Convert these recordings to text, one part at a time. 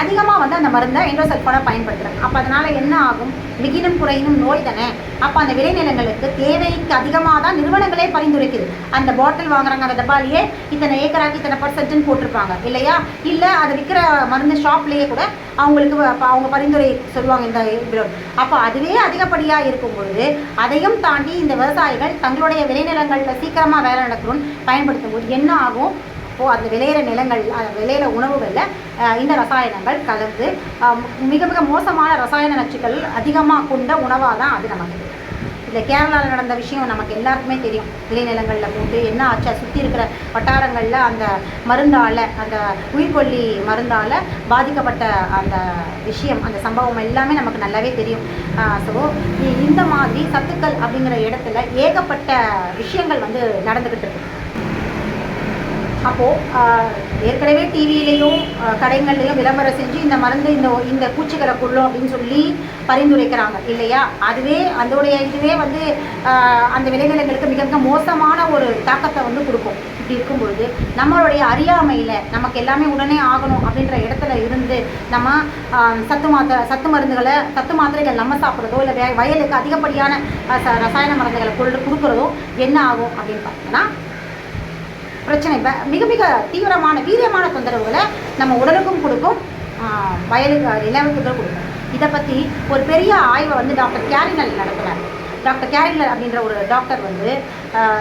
அதிகமாக வந்து அந்த மருந்தை எண்டோசல்ஃபானை பயன்படுத்துகிறாங்க அப்போ அதனால் என்ன ஆகும்? மிகினும் குறையும் நோய் தானே? அப்போ அந்த விளைநிலங்களுக்கு தேவைக்கு அதிகமாக தான் நிறுவனங்களே பரிந்துரைக்குது. அந்த பாட்டில் வாங்குறாங்க அந்த டப்பாலேயே இத்தனை ஏக்கராக்கு இத்தனை பர்சன்ட்னு போட்டிருப்பாங்க. இல்லையா? இல்லை அதை விற்கிற மருந்து ஷாப்லேயே கூட அவங்களுக்கு அவங்க பரிந்துரை சொல்லுவாங்க இந்த அப்போ அதுவே அதிகப்படியாக இருக்கும் பொழுது அதையும் தாண்டி இந்த விவசாயிகள் தங்களுடைய விளைநிலங்களில் சீக்கிரமாக வேலை நடக்கணும்னு பயன்படுத்தும் போது என்ன ஆகும்? அப்போது அந்த விளையிற நிலங்கள் விளையிற உணவுகளில் இந்த ரசாயனங்கள் கலந்து மிக மிக மோசமான ரசாயன நச்சுக்கள் அதிகமாக கொண்ட உணவாக தான் அது நமக்கு இந்த கேரளாவில் நடந்த விஷயம் நமக்கு எல்லாருக்குமே தெரியும். விளைநிலங்களில் போட்டு என்ன ஆச்சா? சுற்றி இருக்கிற வட்டாரங்களில் அந்த மருந்தால் அந்த உயிர்கொல்லி மருந்தால் பாதிக்கப்பட்ட அந்த விஷயம் அந்த சம்பவம் எல்லாமே நமக்கு நல்லாவே தெரியும். ஸோ இந்த மாதிரி சத்துக்கள் அப்படிங்கிற இடத்துல ஏகப்பட்ட விஷயங்கள் வந்து நடந்துக்கிட்டு இருக்கு. அப்போது ஏற்கனவே டிவியிலையும் கடைகள்லையும் விளம்பரம் செஞ்சு இந்த மருந்து இந்த இந்த பூச்சிகளை கொள்ளும் அப்படின்னு சொல்லி பரிந்துரைக்கிறாங்க. இல்லையா? அதுவே அதோடைய இதுவே வந்து அந்த விளைநிலங்களுக்கு மிக மிக மோசமான ஒரு தாக்கத்தை வந்து கொடுக்கும். இப்படி இருக்கும்பொழுது நம்மளுடைய அறியாமையில் நமக்கு எல்லாமே உடனே ஆகணும் அப்படின்ற இடத்துல இருந்து நம்ம சத்து மாத்திரை சத்து மருந்துகளை சத்து மாத்திரைகள் நம்ம சாப்பிட்றதோ இல்லை வே- வயலுக்கு அதிகப்படியான ரசாயன மருந்துகளை கொண்டு கொடுக்குறதோ என்ன ஆகும் அப்படின்னு பார்த்தோம்னா பிரச்சனை. மிக மிக தீவிரமான வீரியமான தொந்தரவுகளை நம்ம உடலுக்கும் கொடுக்கும் வயலுக்கு நிலவுக்கு கொடுக்கும். இதை பற்றி ஒரு பெரிய ஆய்வை வந்து டாக்டர் கேரினல் நடத்துகிறார் டாக்டர் கேரினல் அப்படின்ற ஒரு டாக்டர் வந்து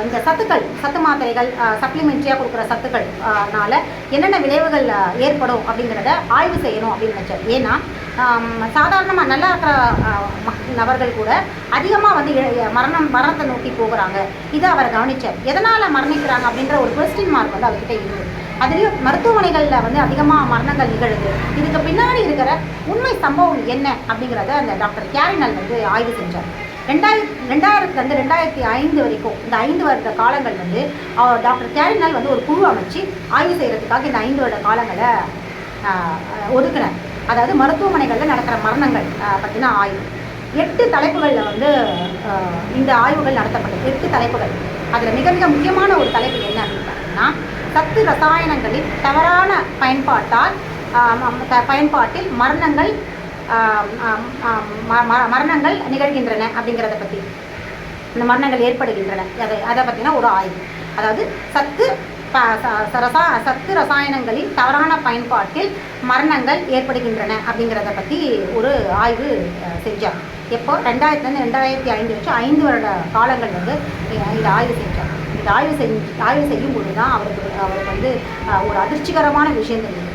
இந்த சத்துக்கள் சத்து மாத்திரைகள் சப்ளிமெண்ட்ரியாக கொடுக்குற சத்துக்கள் ஆஹ், என்னென்ன விளைவுகள் ஏற்படும் அப்படிங்கிறத ஆய்வு செய்யணும் அப்படின்னு நினச்சார் ஏன்னா சாதாரணமாக நல்லா இருக்கிற நபர்கள் கூட அதிகமாக வந்து இழ- மரணம் மரணத்தை நோக்கி போகிறாங்க. இதை அவர் கவனித்தார் எதனால் மரணிக்கிறாங்க அப்படின்ற ஒரு கொஸ்டின் மார்க் வந்து அவர்கிட்ட இருக்குது அதுலேயும் மருத்துவமனைகளில் வந்து அதிகமாக மரணங்கள் நிகழுது. இதுக்கு பின்னாடி இருக்கிற உண்மை சம்பவம் என்ன அப்படிங்கிறத அந்த டாக்டர் கேரினல் வந்து ஆய்வு செஞ்சார். ரெண்டாயிரத்தி ரெண்டாயிரத்துலேருந்து ரெண்டாயிரத்தி ஐந்து வரைக்கும் இந்த ஐந்து வருட காலங்கள் வந்து அவர் டாக்டர் கேரினால் வந்து ஒரு குழு அமைச்சு ஆய்வு செய்கிறதுக்காக இந்த ஐந்து வருட காலங்களை ஒதுக்கினார் அதாவது மருத்துவமனைகளில் நடக்கிற மரணங்கள் ஆஹ், பற்றின ஆய்வு. எட்டு தலைப்புகளில் வந்து இந்த ஆய்வுகள் நடத்தப்பட்டது. எட்டு தலைப்புகள். அதில் மிக மிக முக்கியமான ஒரு தலைப்பு என்ன அப்படின்னு பார்த்தீங்கன்னா சத்து ரசாயனங்களின் தவறான பயன்பாட்டால் த- பயன்பாட்டில் மரணங்கள் மரணங்கள் நிகழ்கின்றன அப்படிங்கிறத பற்றி இந்த மரணங்கள் ஏற்படுகின்றன. அதை அதை பற்றின ஒரு ஆய்வு. அதாவது சத்து ரசா சத்து ரசாயனங்களின் தவறான பயன்பாட்டில் மரணங்கள் ஏற்படுகின்றன அப்படிங்கிறத பற்றி ஒரு ஆய்வு செஞ்சார் எப்போ? ரெண்டாயிரத்துலேருந்து ரெண்டாயிரத்தி ஐந்து வரைக்கும் ஐந்து வருட காலங்கள் வந்து இந்த ஆய்வு செஞ்சார் இந்த ஆய்வு செஞ்சு ஆய்வு செய்யும் பொழுது தான் அவருக்கு அவருக்கு வந்து ஒரு அதிர்ச்சிகரமான விஷயம் தெரியும்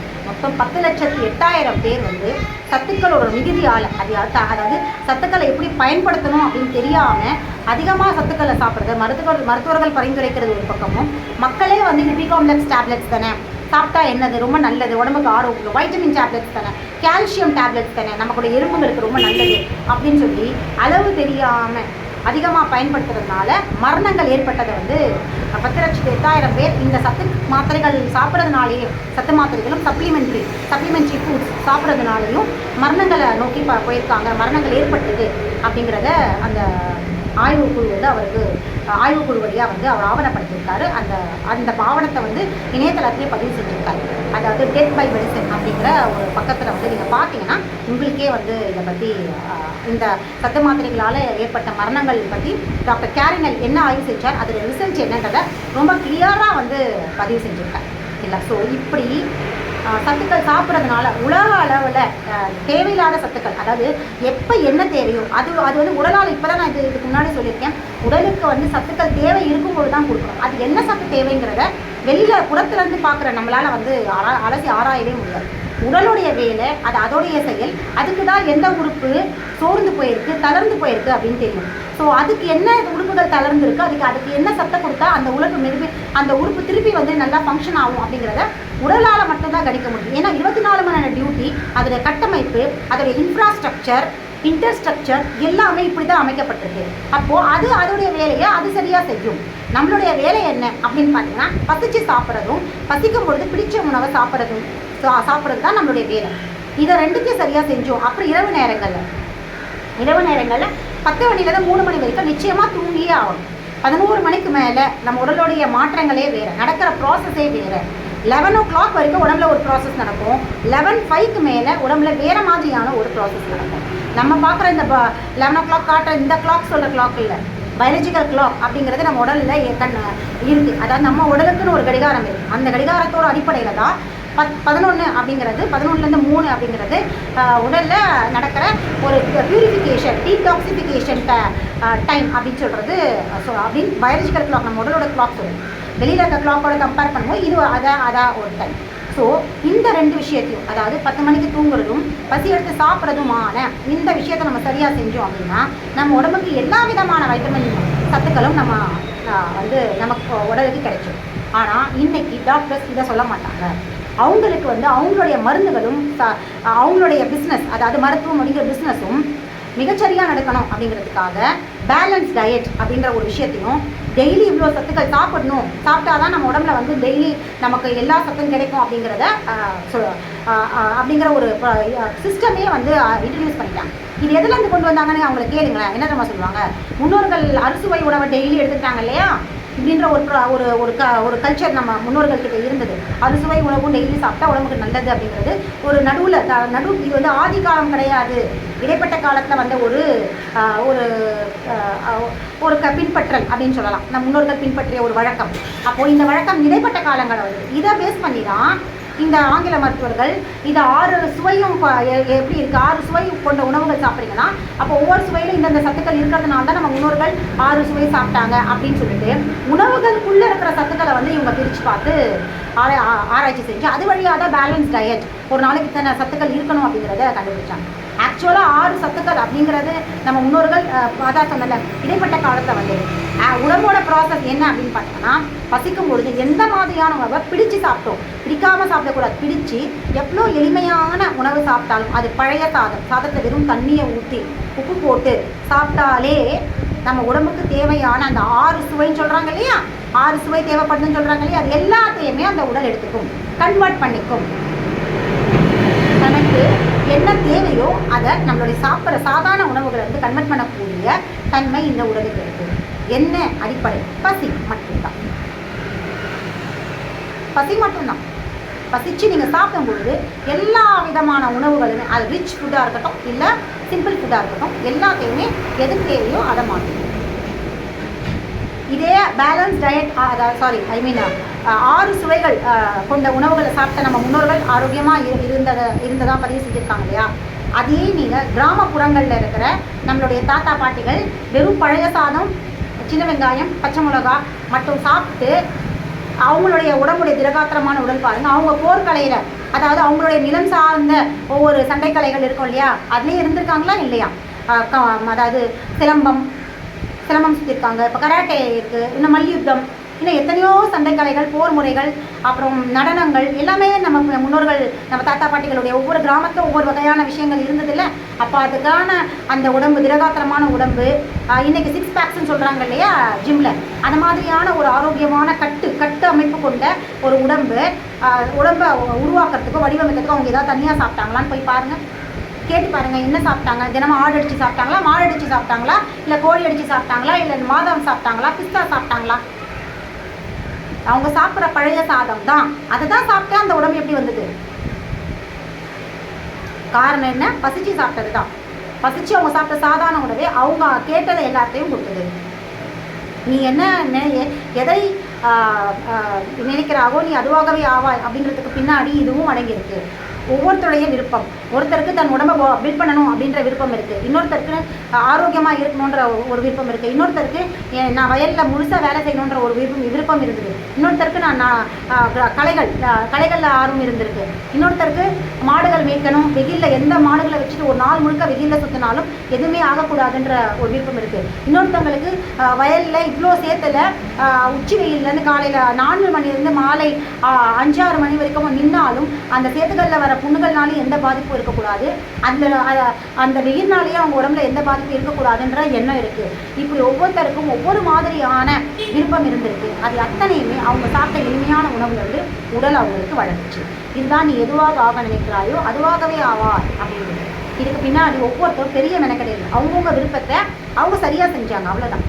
மொத்தம் பத்து லட்சத்து எட்டாயிரம் பேர் வந்து சத்துக்களோட மிகுதியால் அது அதாவது சத்துக்களை எப்படி பயன்படுத்தணும் அப்படின்னு தெரியாமல் அதிகமாக சத்துக்களை சாப்பிட்றது மருத்துவர் மருத்துவர்கள் பரிந்துரைக்கிறது ஒரு பக்கமும் மக்களே வந்து இது பிகாம்ப்ளெக்ஸ் டேப்லெட்ஸ் தானே. சாப்பிட்டா என்னது? ரொம்ப நல்லது. உடம்புக்கு ஆரோக்கியம் வைட்டமின் டேப்லெட்ஸ் தானே. கால்சியம் டேப்லெட்ஸ் தானே. நமக்குடைய எலும்புகளுக்கு ரொம்ப நல்லது அப்படின்னு சொல்லி அளவு தெரியாமல் அதிகமாக பயன்படுத்துறதுனால மரணங்கள் ஏற்பட்டதை வந்து பத்து லட்சத்து எட்டாயிரம் பேர் இந்த சத்து மாத்திரைகள் சாப்பிட்றதுனாலேயே சத்து மாத்திரைகளும் சப்ளிமெண்ட்ரி சப்ளிமெண்ட்ரி ஃபுட்ஸ் சாப்பிட்றதுனாலையும் மரணங்களை நோக்கி ப போயிருக்காங்க மரணங்கள் ஏற்பட்டது அப்படிங்கிறத அந்த ஆய்வுக்குழு வந்து அவருக்கு ஆய்வுக்குழு வழியாக வந்து அவர் ஆவணப்படுத்தியிருக்காரு. அந்த அந்த ஆவணத்தை வந்து இணையதளத்திலே பதிவு செஞ்சுருக்காரு. அதாவது டெத் பை மெடிசன் அப்படிங்கிற ஒரு பக்கத்தில் வந்து நீங்கள் பார்த்தீங்கன்னா உங்களுக்கே வந்து இதை பற்றி இந்த சத்து மாத்திரைகளால் ஏற்பட்ட மரணங்கள் பற்றி டாக்டர் கேரினல் என்ன ஆய்வு செஞ்சார் அதில் ரிசல்ட் என்னன்றதை ரொம்ப கிளியராக வந்து பதிவு செஞ்சுருக்கார். இல்லை ஸோ இப்படி சத்துக்கள் சாப்பிட்றதுனால உலக அளவில் தேவையில்லாத சத்துக்கள் அதாவது எப்போ என்ன தேவையோ அது அது வந்து உடலால் இப்போ தான் நான் இது இதுக்கு முன்னாடி சொல்லியிருக்கேன். உடலுக்கு வந்து சத்துக்கள் தேவை இருக்கும்போது தான் கொடுக்கணும். அது என்ன சத்து தேவைங்கிறத வெளியில் புறத்துலேருந்து பார்க்குற நம்மளால் வந்து அலசி ஆராயவே முடியாது. உடலுடைய வேலை அது அதோடைய செயல் அதுக்கு தான் எந்த உறுப்பு சோர்ந்து போயிருக்கு தளர்ந்து போயிருக்கு அப்படின்னு தெரியும். ஸோ அதுக்கு என்ன உறுப்புகள் தளர்ந்துருக்கு அதுக்கு அதுக்கு என்ன சத்தம் கொடுத்தா அந்த உறுப்பு திருப்பி அந்த உறுப்பு திருப்பி வந்து நல்லா ஃபங்க்ஷன் ஆகும் அப்படிங்கிறத உடலால் மட்டும்தான் கணிக்க முடியும். ஏன்னா இருபத்தி நாலு மணி நேரம் டியூட்டி அதோடைய கட்டமைப்பு அதோடைய இன்ஃப்ராஸ்ட்ரக்சர் இன்டர்ஸ்ட்ரக்சர் எல்லாமே இப்படி தான் அமைக்கப்பட்டிருக்கு. அப்போது அது அதோடைய வேலையை அது சரியாக செய்யும். நம்மளுடைய வேலை என்ன அப்படின்னு பார்த்தீங்கன்னா பசிச்சு சாப்பிட்றதும் பசிக்கும் பொழுது பிடிச்ச உணவை சாப்பிட்றதும் சாப்பிட்றது தான் நம்மளுடைய வேலை. இதை ரெண்டுத்தையும் சரியாக செஞ்சோம். அப்புறம் இரவு நேரங்களில் இரவு நேரங்களில் பத்து மணிலேருந்து மூணு மணி வரைக்கும் நிச்சயமாக தூங்கியே ஆகணும். பதினோரு மணிக்கு மேலே நம்ம உடலுடைய மாற்றங்களே வேறு நடக்கிற ப்ராசஸே வேறு. லெவன் ஓ கிளாக் வரைக்கும் உடம்புல ஒரு ப்ராசஸ் நடக்கும். லெவன் ஃபைவ்க்கு மேலே உடம்புல வேறு மாதிரியான ஒரு ப்ராசஸ் நடக்கும். நம்ம பார்க்குற இந்த லெவன் ஓ கிளாக் காட்டுற இந்த கிளாக் சொல்கிற கிளாக் இல்லை. பயாலஜிக்கல் கிளாக் அப்படிங்கிறது நம்ம உடலில் கண் இருக்குது அதாவது நம்ம உடலுக்குன்னு ஒரு கடிகாரம் இருக்குது அந்த கடிகாரத்தோட அடிப்படையில் தான் பத் பதினொன்று அப்படிங்கிறது பதினொன்றுலேருந்து மூணு அப்படிங்கிறது உடலில் நடக்கிற ஒரு பியூரிஃபிகேஷன் டீடாக்சிஃபிகேஷன் டைம் அப்படின்னு சொல்கிறது ஸோ அப்படின்னு பயாலஜிக்கல் கிளாக் நம்ம உடலோட கிளாக் சொல்லுது வெளியில் இருக்க கிளாக்கோட கம்பேர் பண்ணும்போது இது அதான் அதான் ஒரு டைம் ஸோ இந்த ரெண்டு விஷயத்தையும் அதாவது பத்து மணிக்கு தூங்குறதும் பசி எடுத்து சாப்பிட்றதுமான இந்த விஷயத்தை நம்ம சரியாக செஞ்சோம் அப்படின்னா நம்ம உடம்புக்கு எல்லா விதமான வைட்டமின் சத்துக்களும் நம்ம வந்து நமக்கு உடலுக்கு கிடைக்கும். ஆனால் இன்னைக்கு டாக்டர்ஸ் இதை சொல்ல மாட்டாங்க. அவங்களுக்கு வந்து அவங்களுடைய மருந்துகளும் அவங்களுடைய பிஸ்னஸ் அதாவது மருத்துவம் அப்படிங்கிற பிஸ்னஸும் மிகச்சரியாக நடக்கணும் அப்படிங்கிறதுக்காக பேலன்ஸ் டயட் அப்படின்ற ஒரு விஷயத்தையும் டெய்லி இவ்வளோ சத்துக்கள் சாப்பிடணும் சாப்பிட்டா தான் நம்ம உடம்புல வந்து டெய்லி நமக்கு எல்லா சத்தும் கிடைக்கும் அப்படிங்கிறத சொ- அப்படிங்கிற ஒரு சிஸ்டமே வந்து இன்ட்ரடியூஸ் பண்ணிட்டாங்க. இது எதுலேருந்து கொண்டு வந்தாங்கன்னு அவங்களை கேளுங்களேன். என்ன நம்ம சொல்லுவாங்க? முன்னோர்கள் அறுசுவை உணவை டெய்லி எடுத்துக்கிட்டாங்க இல்லையா? இப்படின்ற ஒரு ஒரு ஒரு க ஒரு கல்ச்சர் நம்ம முன்னோர்கள்கிட்ட இருந்தது. இருந்தது அறுசுவை உணவும் டெய்லி சாப்பிட்டா உடம்புக்கு நல்லது அப்படிங்கிறது ஒரு நடுவில் நடு இது வந்து ஆதி காலம் கிடையாது. இடைப்பட்ட காலத்தில் வந்த ஒரு ஒரு ஒரு க பின்பற்றல் அப்படின்னு சொல்லலாம். நம் முன்னோர்கள் பின்பற்றிய ஒரு வழக்கம். அப்போது இந்த வழக்கம் இடைப்பட்ட காலங்கள் வருது இதை பேஸ் பண்ணி தான் இந்த ஆங்கில மருத்துவர்கள் இது ஆறு சுவையும் எப்படி இருக்கு? ஆறு சுவை கொண்ட உணவுகள் சாப்பிட்றீங்கன்னா அப்போ ஒவ்வொரு சுவையிலும் இந்தந்த சத்துக்கள் இருக்கிறதுனால தான் நம்ம முன்னோர்கள் ஆறு சுவை சாப்பிட்டாங்க அப்படின்னு சொல்லிட்டு உணவுகளுக்குள்ள இருக்கிற சத்துக்களை வந்து இவங்க பிரித்து பார்த்து ஆ- ஆராய்ச்சி செஞ்சு அது வழியாக தான் பேலன்ஸ் டயட் ஒரு நாளைக்கு இத்தனை சத்துக்கள் இருக்கணும் அப்படிங்கிறத கண்டுபிடிச்சாங்க. ஆக்சுவலாக ஆறு சத்துக்கள் அப்படிங்கிறது நம்ம முன்னோர்கள் அஹ், அதான் சொன்னல இடைப்பட்ட காலத்தில் வந்து உடம்போட ப்ராசஸ் என்ன அப்படின்னு பார்த்தோம்னா பசிக்கும் பொழுது எந்த மாதிரியான உணவை பிடிச்சு சாப்பிட்டோம் பிடிக்காமல் சாப்பிடக்கூடாது பிடிச்சு எவ்வளோ எளிமையான உணவு சாப்பிட்டாலும் அது பழைய சாதம் சாதத்தை வெறும் தண்ணியை ஊற்றி உப்பு போட்டு சாப்பிட்டாலே நம்ம உடம்புக்கு தேவையான அந்த ஆறு சுவைன்னு சொல்கிறாங்க இல்லையா? ஆறு சுவை தேவைப்படுதுன்னு சொல்கிறாங்க இல்லையா? அது எல்லாத்தையுமே அந்த உடல் எடுத்துக்கும் கன்வெர்ட் பண்ணிக்கும். தனக்கு என்ன தேவையோ அதை நம்மளுடைய சாப்பிட்ற சாதாரண உணவுகளை வந்து கன்வெர்ட் பண்ணக்கூடிய தன்மை இந்த உடலுக்கு இருக்கு. என்ன அடிப்படை. பசி மட்டும்தான். பசி மட்டும்தான். பசிச்சு நீங்கள் சாப்பிடும் பொழுது எல்லா விதமான உணவுகளுமே அது ரிச் ஃபுட்டாக இருக்கட்டும் இல்லை சிம்பிள் ஃபுட்டாக இருக்கட்டும் எல்லாத்தையுமே எது தேவையோ அதை மாற்றும். இதே பேலன்ஸ் டயட் அதாவது சாரி ஐ மீன் ஆறு சுவைகள் கொண்ட உணவுகளை சாப்பிட்ட நம்ம முன்னோர்கள் ஆரோக்கியமாக இருந்ததை இருந்ததாக பதிவு செஞ்சுருக்காங்க இல்லையா? அதையே நீங்கள் கிராமப்புறங்களில் இருக்கிற நம்மளுடைய தாத்தா பாட்டிகள் வெறும் பழைய சாதம் சின்ன வெங்காயம் பச்சை மிளகா மட்டும் சாப்பிட்டு அவங்களுடைய உடம்புடைய திரகாத்திரமான உடல் பாருங்க. அவங்க போர்க்கலையில் அதாவது அவங்களுடைய நிலம் சார்ந்த ஒவ்வொரு சண்டைக்கலைகள் இருக்கும் இல்லையா? அதுலேயே இருந்திருக்காங்களா இல்லையா? க- அதாவது சிலம்பம் சிலம்பம் சுற்றிருக்காங்க இப்போ கராட்டே இருக்குது இன்னும் மல்யுத்தம் இல்லை எத்தனையோ சண்டைக்கலைகள் போர் முறைகள் அப்புறம் நடனங்கள் எல்லாமே நம்ம முன்னோர்கள் நம்ம தாத்தா பாட்டிகளுடைய ஒவ்வொரு கிராமத்தும் ஒவ்வொரு வகையான விஷயங்கள் இருந்ததில்ல. அப்போ அதுக்கான அந்த உடம்பு திரகாத்திரமான உடம்பு இன்றைக்கி இன்னைக்கு சிக்ஸ் பேக்ஸ்ன்னு சொல்கிறாங்க இல்லையா ஜிம்மில் அந்த மாதிரியான ஒரு ஆரோக்கியமான கட்டு கட்டு அமைப்பு கொண்ட ஒரு உடம்பு உடம்பை உருவாக்குறதுக்கோ வடிவமைக்கிறதுக்கோ அவங்க ஏதாவது தனியாக சாப்பிட்டாங்களான்னு போய் பாருங்கள் கேட்டு பாருங்க என்ன சாப்பிட்டாங்க? தினமும் ஆடு அடிச்சு சாப்பிட்டாங்களா மாடு அடிச்சு சாப்பிட்டாங்களா? இல்லை கோழி அடிச்சு சாப்பிட்டாங்களா? இல்லை மாதம் சாப்பிட்டாங்களா? பிஸ்தா சாப்பிட்டாங்களா? அவங்க சாப்பிட்ற பழைய சாதம் தான். அதை தான் சாப்பிட்டு அந்த உடம்பு எப்படி வந்தது? காரணம் என்ன? பசிச்சு சாப்பிட்டது தான் பசிச்சு அவங்க சாப்பிட்ட சாதாரண உணவே அவங்க கேட்டதை எல்லாத்தையும் கொடுத்தது. நீ என்ன எதை நினைக்கிறாவோ நீ அதுவாகவே ஆவாய் அப்படிங்கிறதுக்கு பின்னாடி இதுவும் அடங்கியிருக்கு. ஒவ்வொருத்தருடைய விருப்பம். ஒருத்தருக்கு தன் உடம்பை பில்ட் பண்ணணும் அப்படின்ற விருப்பம் இருக்குது இன்னொருத்தருக்கு ஆரோக்கியமாக இருக்கணுன்ற ஒரு விருப்பம் இருக்குது இன்னொருத்தருக்கு நான் வயலில் முழுசாக வேலை செய்யணுன்ற ஒரு விருப்பம் விருப்பம் இருந்தது. இன்னொருத்தருக்கு நான் க- கலைகள் கலைகளில் ஆர்வம் இருந்திருக்கு. இன்னொருத்தருக்கு மாடுகள் மேய்க்கணும். வெயிலில் எந்த மாடுகளை வச்சுட்டு ஒரு நாள் முழுக்க வெயிலில் சுற்றினாலும் எதுவுமே ஆகக்கூடாதுன்ற ஒரு விருப்பம் இருக்குது இன்னொருத்தவங்களுக்கு வயலில் இவ்வளோ சேர்த்தல உச்சி வெயிலேருந்து காலையில் நான்கு மணிலேருந்து மாலை அஞ்சாறு மணி வரைக்கும் நின்னாலும் அந்த சேத்துகளில் வர புண்ணுகள்னாலும் எந்த பாதிப்பும் இருக்கக்கூடாது. அந்த அந்த வெயில்னாலேயே அவங்க உடம்புல எந்த பாதிப்பும் இருக்கக்கூடாதுன்ற எண்ணம் இருக்குது இப்படி ஒவ்வொருத்தருக்கும் ஒவ்வொரு மாதிரியான விருப்பம் இருந்திருக்கு. அது அத்தனையுமே அவங்க சாப்பிட்ட எளிமையான வந்து உடல் அவங்களுக்கு வளர்ந்துச்சு. இதுதான் நீ எதுவாக ஆக நினைக்கிறாயோ அதுவாகவே ஆவார் அப்படின்னு இதுக்கு பின்னாடி ஒவ்வொருத்தரும் பெரிய மெனக்கடையில் அவங்கவுங்க விருப்பத்தை அவங்க சரியாக செஞ்சாங்க. அவ்வளோதான்